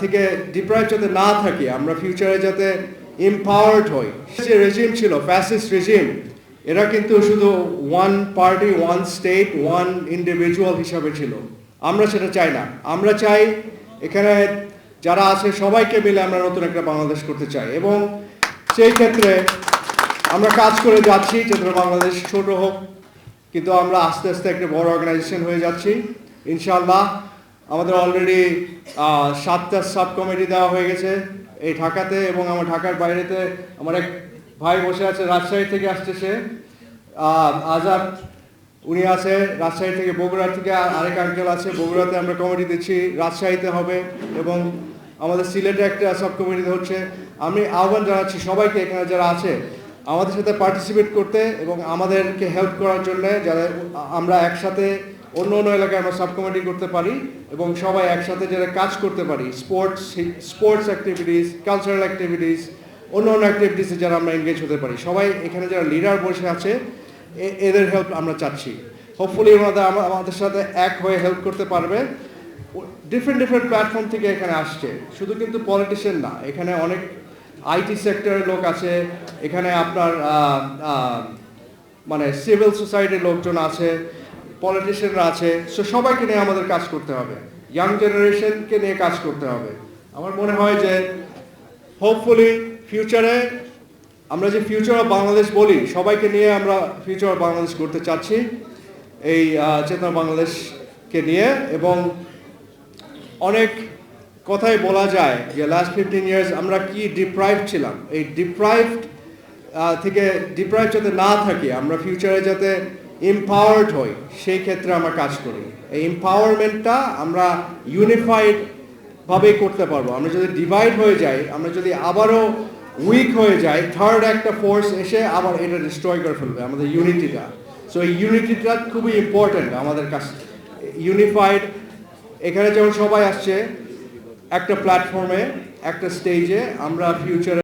থেকে ডিপ্রাইভ যাতে না থাকি, আমরা ফিউচারে যাতে এম্পাওয়ার্ড হই। যে রেজিম ছিল ফ্যাসিস্ট রেজিম এরা কিন্তু শুধু one party one state one individual হিসাবে ছিল। আমরা সেটা চাই না। আমরা চাই এখানে যারা আছে, সবাইকে মিলে আমরা নতুন একটা বাংলাদেশ করতে চাই। এবং সেই ক্ষেত্রে আমরা কাজ করে যাচ্ছি, যাতে বাংলাদেশ ছোট হোক। কিন্তু আমরা আস্তে আস্তে একটা বড় অর্গানাইজেশন হয়ে যাচ্ছি। ইনশাআল্লাহ আমাদের অলরেডি সাতটা সাব কমিটি দেওয়া হয়ে গেছে এই ঢাকাতে এবং আমার ঢাকার বাইরেতে আমার এক ভাই বসে আছে, রাজশাহী থেকে আসছে সে। আজাদ উনি আছে, রাজশাহী থেকে বগুড়া থেকে আরেক আঙ্কেল আছে, বগুড়াতে আমরা কমিটি দিচ্ছি, রাজশাহীতে হবে এবং আমাদের সিলেটে একটা সাব কমিটিতে হচ্ছে। আমি আহ্বান জানাচ্ছি সবাইকে এখানে যারা আছে, আমাদের সাথে পার্টিসিপেট করতে এবং আমাদেরকে হেল্প করার জন্য যারা আমরা একসাথে অন্য অন্য এলাকায় আমরা সাব কমিটি করতে পারি এবং সবাই একসাথে যারা কাজ করতে পারি sports sports activities cultural activities অন্য অন্য অ্যাক্টিভিটিসে যারা আমরা এনগেজ হতে পারি, সবাই এখানে যারা লিডার বসে আছে এদের হেল্প আমরা চাচ্ছি। হোপফুলি ওনাদের আমাদের সাথে এক হয়ে হেল্প করতে পারবে। ডিফারেন্ট ডিফারেন্ট প্ল্যাটফর্ম থেকে এখানে আসছে। শুধু কিন্তু পলিটিশিয়ান না, এখানে অনেক আইটি সেক্টরের লোক আছে, এখানে আপনার মানে সিভিল সোসাইটির লোকজন আছে পলিটিশিয়ানরা আছে, সো সবাইকে নিয়ে আমাদের কাজ করতে হবে। ইয়াং জেনারেশনকে নিয়ে কাজ করতে হবে। আমার মনে হয় যে হোপফুলি ফিউচারে আমরা যে ফিউচার অফ বাংলাদেশ বলি, সবাইকে নিয়ে আমরা ফিউচার অফ বাংলাদেশ করতে চাচ্ছি। এই চেতনা বাংলাদেশকে নিয়ে এবং অনেক কথাই বলা যায় যে লাস্ট ফিফটিন ইয়ার্স আমরা কি ডিপ্রাইভ ছিলাম? এই ডিপ্রাইভড থেকে ডিপ্রাইভ যাতে না থাকি, আমরা ফিউচারে যাতে এম্পাওয়ার্ড হই, সেই ক্ষেত্রে আমরা কাজ করি। এই এম্পাওয়ারমেন্টটা আমরা ইউনিফাইড ভাবে করতে পারব। আমরা যদি ডিভাইড হয়ে যাই, আমরা যদি আবারও উইক হয়ে যাই থার্ড একটা ফোর্স এসে আবার এটা ডিস্ট্রয় করে ফেলবে আমাদের ইউনিটিটা সো এই ইউনিটিটা খুবই ইম্পর্ট্যান্ট আমাদের কাছে ইউনিফাইড এখানে যেমন সবাই আসছে, একটা প্ল্যাটফর্মে একটা স্টেজে আমরা ফিউচারে